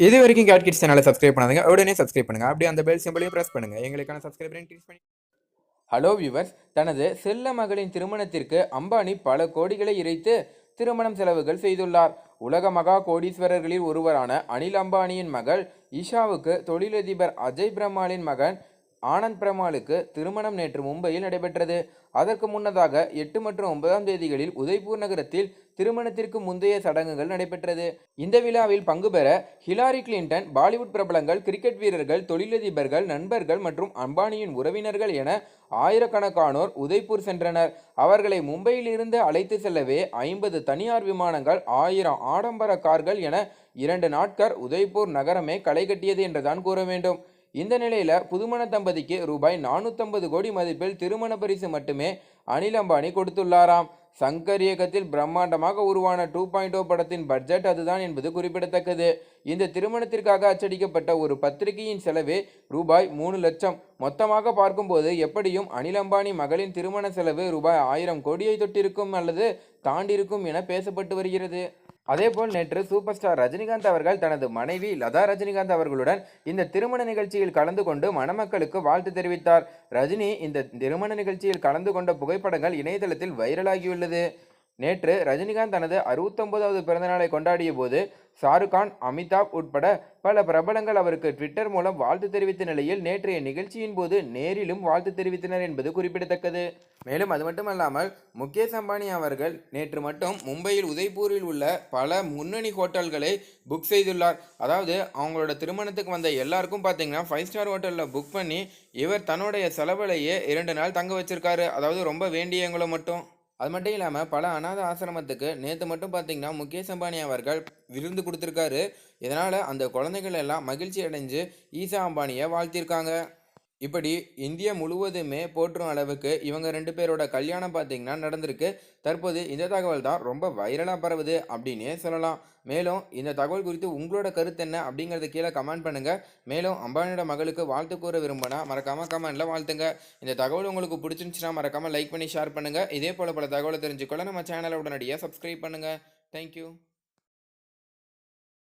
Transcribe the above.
இது வரைக்கும் cat kids சேனலை சப்ஸ்கிரைப் பண்ணாதுங்க. உடனே சப்ஸ்கிரைப் பண்ணுங்கள் அப்படியே அந்த பெல் சிம்பிளையும் ப்ரெஸ் பண்ணுங்கள் எங்களுக்கான சப்ஸ்கிரைபர் இன்க்ரீஸ் பண்ணி ஹலோ வியூவர்ஸ் தனது செல்ல மகளின் திருமணத்திற்கு அம்பானி பல கோடிகளை இறைத்து திருமணம் செலவுகள் செய்துள்ளார். உலக மகா கோடீஸ்வரர்களில் ஒருவரான அனில் அம்பானியின் மகள் ஈஷாவுக்கு தொழிலதிபர் அஜய் பிரம்மாலின் மகன் ஆனந்த் பிரமாலுக்கு திருமணம் நேற்று மும்பையில் நடைபெற்றது. அதற்கு முன்னதாக எட்டு மற்றும் ஒன்பதாம் தேதிகளில் உதய்பூர் நகரத்தில் திருமணத்திற்கு முந்தைய சடங்குகள் நடைபெற்றது. இந்த விழாவில் பங்கு பெற ஹிலாரி கிளின்டன் பாலிவுட் பிரபலங்கள் கிரிக்கெட் வீரர்கள் தொழிலதிபர்கள் நண்பர்கள் மற்றும் அம்பானியின் உறவினர்கள் என ஆயிரக்கணக்கானோர் உதய்பூர் சென்றனர். அவர்களை மும்பையில் இருந்து அழைத்து செல்லவே ஐம்பது தனியார் விமானங்கள் ஆயிரம் ஆடம்பர கார்கள் என இரண்டு நாட்கள் உதய்பூர் நகரமே களை கட்டியது என்றுதான் கூற வேண்டும். இந்த நிலையில் புதுமண தம்பதிக்கு ரூபாய் நானூற்றம்பது கோடி மதிப்பில் திருமண பரிசு மட்டுமே அனில் அம்பானி கொடுத்துள்ளாராம். சங்கர் இயக்கத்தில் பிரம்மாண்டமாக உருவான டூ பாயிண்ட் ஓ படத்தின் பட்ஜெட் அதுதான் என்பது குறிப்பிடத்தக்கது. இந்த திருமணத்திற்காக அச்சடிக்கப்பட்ட ஒரு பத்திரிகையின் செலவே ரூபாய் மூணு லட்சம். மொத்தமாக பார்க்கும்போது எப்படியும் அனில் அம்பானி மகளின் திருமண செலவு ரூபாய் ஆயிரம் கோடியை தொட்டிருக்கும் அல்லது தாண்டிருக்கும் என பேசப்பட்டு வருகிறது. அதேபோல் நேற்று சூப்பர் ஸ்டார் ரஜினிகாந்த் அவர்கள் தனது மனைவி லதா ரஜினிகாந்த் அவர்களுடன் இந்த திருமண நிகழ்ச்சியில் கலந்து கொண்டு மணமக்களுக்கு வாழ்த்து தெரிவித்தார். ரஜினி இந்த திருமண நிகழ்ச்சியில் கலந்து கொண்ட புகைப்படங்கள் இணையதளத்தில் வைரலாகியுள்ளது. நேற்று ரஜினிகாந்த் தனது அறுபத்தொன்பதாவது பிறந்தநாளை கொண்டாடிய போது ஷாருக்கான் அமிதாப் உட்பட பல பிரபலங்கள் அவருக்கு ட்விட்டர் மூலம் வாழ்த்து தெரிவித்த நிலையில் நேற்றைய நிகழ்ச்சியின் போது நேரிலும் வாழ்த்து தெரிவித்தனர் என்பது குறிப்பிடத்தக்கது. மேலும் அது மட்டுமல்லாமல் முகேஷ் அம்பானி அவர்கள் நேற்று மட்டும் மும்பையில் உதய்பூரில் உள்ள பல முன்னணி ஹோட்டல்களை புக் செய்துள்ளார். அதாவது அவங்களோட திருமணத்துக்கு வந்த எல்லாருக்கும் பார்த்தீங்கன்னா ஃபைவ் ஸ்டார் ஹோட்டலில் புக் பண்ணி இவர் தன்னுடைய செலவிலேயே இரண்டு நாள் தங்க வச்சிருக்காரு. அதாவது ரொம்ப வேண்டியவங்களை மட்டும். அது மட்டும் இல்லாமல் பல அநாத ஆசிரமத்துக்கு நேற்று மட்டும் பார்த்தீங்கன்னா முகேஷ் அம்பானி அவர்கள் விருந்து கொடுத்துருக்காரு. இதனால் அந்த குழந்தைகள் எல்லாம் மகிழ்ச்சி அடைஞ்சு ஈசா அம்பானியை வாழ்த்திருக்காங்க. இப்படி இந்தியா முழுவதுமே போற்றும் அளவுக்கு இவங்க ரெண்டு பேரோட கல்யாணம் பார்த்தீங்கன்னா நடந்திருக்கு. தற்போது இந்த தகவல் தான் ரொம்ப வைரலாக பரவுது அப்படின்னே சொல்லலாம். மேலும் இந்த தகவல் குறித்து உங்களோட கருத்து என்ன அப்படிங்கிறத கீழே கமெண்ட் பண்ணுங்கள் மேலும் அம்பானியோட மகளுக்கு வாழ்த்து கூற விரும்பினா மறக்காமல் கமெண்ட்டில் வாழ்த்துங்க. இந்த தகவல் உங்களுக்கு பிடிச்சிருந்துச்சுன்னா மறக்காமல் லைக் பண்ணி ஷேர் பண்ணுங்கள் இதே போல் பல தகவலை தெரிஞ்சுக்கொள்ள நம்ம சேனலை உடனடியாக சப்ஸ்கிரைப் பண்ணுங்கள் தேங்க்யூ